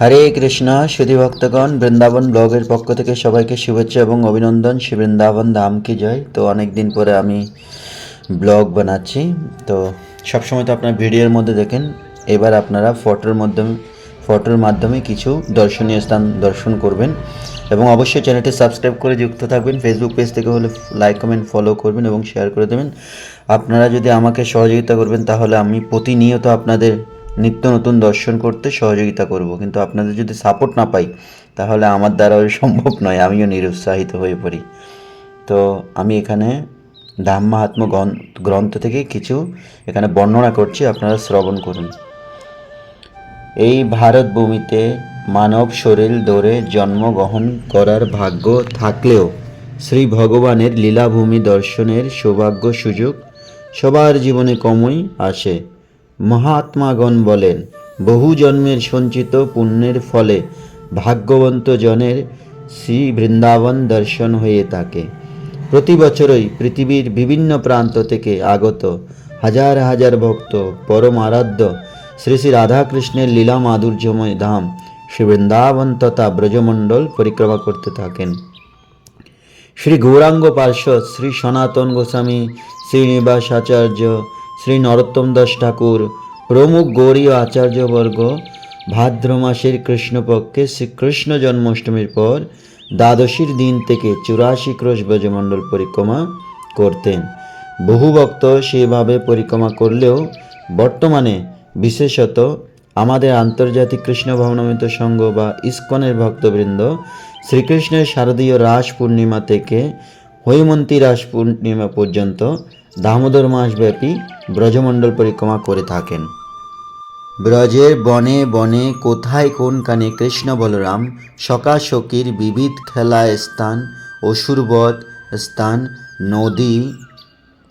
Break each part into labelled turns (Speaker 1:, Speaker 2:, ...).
Speaker 1: হরে কৃষ্ণা, সুধী ভক্তগণ, বৃন্দাবন ব্লগের পক্ষ থেকে সবাইকে শুভেচ্ছা এবং অভিনন্দন। শ্রী বৃন্দাবন ধাম কি জয়? তো অনেক দিন পরে আমি ব্লগ বানাচ্ছি। তো সবসময় তো আপনার ভিডিওর মধ্যে দেখেন, এবার আপনারা ফটোর মাধ্যমে ফটোর মাধ্যমে কিছু দর্শনীয় স্থান দর্শন করবেন। এবং অবশ্যই চ্যানেলটি সাবস্ক্রাইব করে যুক্ত থাকবেন। ফেসবুক পেজ থেকে হলে লাইক কমেন্ট ফলো করবেন এবং শেয়ার করে দেবেন। আপনারা যদি আমাকে সহযোগিতা করবেন, তাহলে আমি প্রতিনিয়ত আপনাদের নিত্য নতুন দর্শন করতে সহযোগিতা করব। কিন্তু আপনাদের যদি সাপোর্ট না পাই, তাহলে আমার দ্বারা সম্ভব নয়। আমিও নিরুৎসাহিত হয়ে পড়ি। তো আমি এখানে ধাম মাহাত্ম গ্রন্থ- থেকে কিছু এখানে বর্ণনা করছি, আপনারা শ্রবণ করুন। এই ভারত ভূমিতে মানব শরীর ধরে জন্মগ্রহণ করার ভাগ্য থাকলেও শ্রী ভগবানের লীলাভূমি দর্শনের সৌভাগ্য সুযোগ সবার জীবনে কমই আসে। মহাত্মাগণ বলেন, বহু জন্মের সঞ্চিত পুণ্যের ফলে ভাগ্যবন্ত জনের শ্রী বৃন্দাবন দর্শন হয়ে থাকে। প্রতি বছরই পৃথিবীর বিভিন্ন প্রান্ত থেকে আগত হাজার হাজার ভক্ত পরম আরাধ্য শ্রী শ্রী রাধাকৃষ্ণের লীলা মাধুর্যময় ধাম শ্রী বৃন্দাবন তথা ব্রজমণ্ডল পরিক্রমা করতে থাকেন। শ্রী গৌরাঙ্গ পার্শ্বদ শ্রী সনাতন গোস্বামী শ্রীনিবাস আচার্য শ্রী নরোত্তম দাস ঠাকুর, প্রমুখ গৌরীয় আচার্যবর্গ, ভাদ্র মাসের কৃষ্ণপক্ষে শ্রীকৃষ্ণ জন্মাষ্টমীর পর দ্বাদশীর দিন থেকে চুরাশি ক্রোশ ব্রজমণ্ডল পরিক্রমা করতেন। বহু ভক্ত সেভাবে পরিক্রমা করলেও বর্তমানে বিশেষত আমাদের আন্তর্জাতিক কৃষ্ণ ভবনমিত সংঘ বা ইস্কনের ভক্তবৃন্দ শ্রীকৃষ্ণের শারদীয় রাস পূর্ণিমা থেকে হৈমন্তী রাস পূর্ণিমা পর্যন্ত দামোদর মাসব্যাপী ব্রজমণ্ডল পরিক্রমা করে থাকেন। ব্রজের বনে বনে কোথায় কোনখানে কৃষ্ণ বলরাম সকাশকীর বিবিধ খেলা স্থান অসুরবধ স্থান, নদী,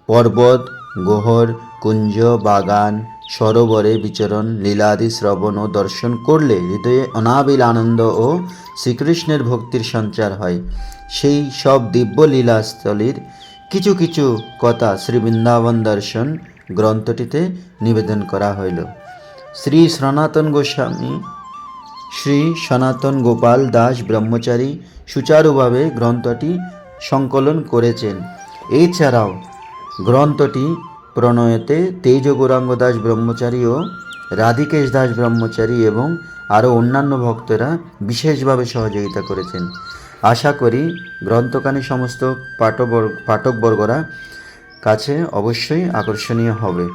Speaker 1: পর্বত গোহর কুঞ্জ, বাগান সরোবরে বিচরণ, লীলাদি শ্রবণ ও দর্শন করলে হৃদয়ে অনাবিল আনন্দ ও শ্রীকৃষ্ণের ভক্তির সঞ্চার হয়। সেই সব দিব্য লীলাস্থলীর কিছু কিছু কথা শ্রী বৃন্দাবন দর্শন গ্রন্থটিতে নিবেদন করা হইল। শ্রী সনাতন গোস্বামী, শ্রী সনাতন গোপাল দাস ব্রহ্মচারী সুচারুভাবে গ্রন্থটি সংকলন করেছেন। এছাড়াও গ্রন্থটি প্রণয়তে তেজ গৌরাঙ্গ দাস ব্রহ্মচারী ও রাধিকেশ দাস ব্রহ্মচারী এবং আরও অন্যান্য ভক্তরা বিশেষভাবে সহযোগিতা করেছেন। আশা করি গ্রন্থকানি সমস্ত পাঠবর্গ পাঠকবর্গরা কাছে অবশ্যই আকর্ষণীয় হবে।